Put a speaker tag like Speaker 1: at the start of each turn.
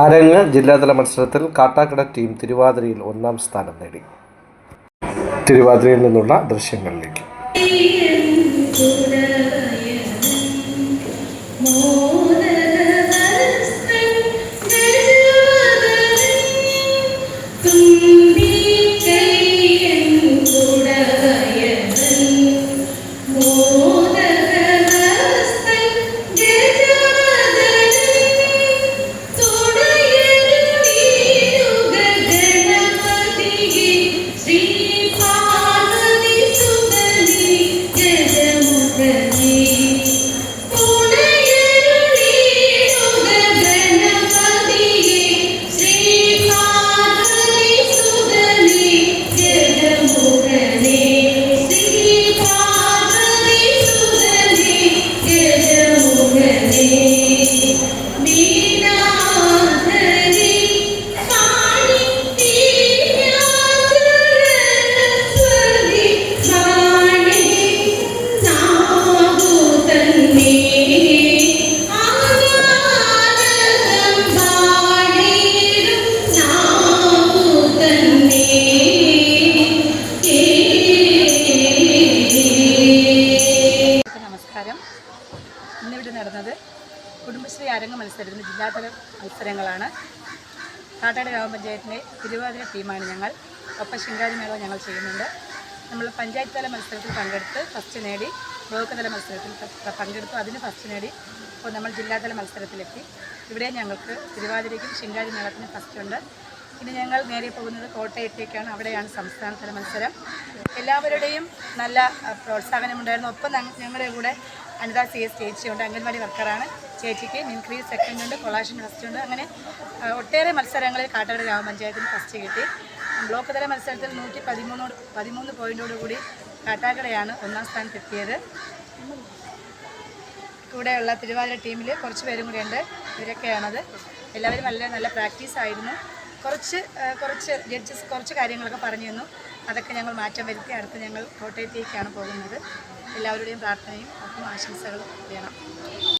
Speaker 1: അരങ്ങ് ജില്ലാതല മത്സരത്തിൽ കാട്ടാക്കട ടീം തിരുവാതിരയിൽ ഒന്നാം സ്ഥാനം നേടി. തിരുവാതിരയിൽ നിന്നുള്ള ദൃശ്യങ്ങളിലേക്ക്.
Speaker 2: നടന്നത്. കുടുംബശ്രീ അരങ്ങ് മത്സരത്തിന് ജില്ലാതല മത്സരങ്ങളാണ്. കാട്ടാട് ഗ്രാമപഞ്ചായത്തിന്റെ തിരുവാതിര ടീമാണ് ഞങ്ങൾ. ഒപ്പം ശിങ്കാരി മേള ഞങ്ങൾ ചെയ്യുന്നുണ്ട്. നമ്മൾ പഞ്ചായത്ത് തല മത്സരത്തിൽ പങ്കെടുത്ത് ഫസ്റ്റ് നേടി ബ്ലോക്ക് തല മത്സരത്തിൽ പങ്കെടുത്തു. അതിന് ഫസ്റ്റ് നേടി ഇപ്പോൾ നമ്മൾ ജില്ലാതല മത്സരത്തിലെത്തി. ഇവിടെ ഞങ്ങൾക്ക് തിരുവാതിരയ്ക്കും ശിങ്കാരി മേളത്തിന് ഫസ്റ്റ് ഉണ്ട്. ഇനി ഞങ്ങൾ നേരെ പോകുന്നത് കോട്ടയത്തേക്കാണ്. അവിടെയാണ് സംസ്ഥാനതല മത്സരം. എല്ലാവരുടെയും നല്ല പ്രോത്സാഹനമുണ്ടായിരുന്നു. ഒപ്പം ഞങ്ങളുടെ കൂടെ അനിത സി എസ് ചേച്ചിയുണ്ട് അംഗൻവാടി വർക്കറാണ്. ചേച്ചിക്ക് മിൻക്രി സെക്കൻഡ് ഉണ്ട് കൊളാഷൻ ഫസ്റ്റ് ഉണ്ട്. അങ്ങനെ ഒട്ടേറെ മത്സരങ്ങളിൽ കാട്ടാട് ഗ്രാമപഞ്ചായത്തിന് ഫസ്റ്റ് കിട്ടി. ബ്ലോക്ക് തല മത്സരത്തിൽ നൂറ്റി പതിമൂന്നോട് പതിമൂന്ന് പോയിന്റോടുകൂടി കാട്ടാക്കടയാണ് ഒന്നാം സ്ഥാനത്തെത്തിയത്. കൂടെയുള്ള തിരുവാതിര ടീമിൽ കുറച്ച് പേരും കൂടെ ഉണ്ട്. ഇവരൊക്കെയാണത്. എല്ലാവരും നല്ല നല്ല പ്രാക്ടീസ് ആയിരുന്നു കുറച്ച് കുറച്ച് ജഡ്ജസ് കുറച്ച് കാര്യങ്ങളൊക്കെ പറഞ്ഞു തന്നു. അതൊക്കെ ഞങ്ങൾ മാറ്റം വരുത്തി അടുത്ത് ഞങ്ങൾ കോട്ടയത്തേക്കാണ് പോകുന്നത്. എല്ലാവരുടെയും പ്രാർത്ഥനയും ഒപ്പം ആശംസകളും വേണം.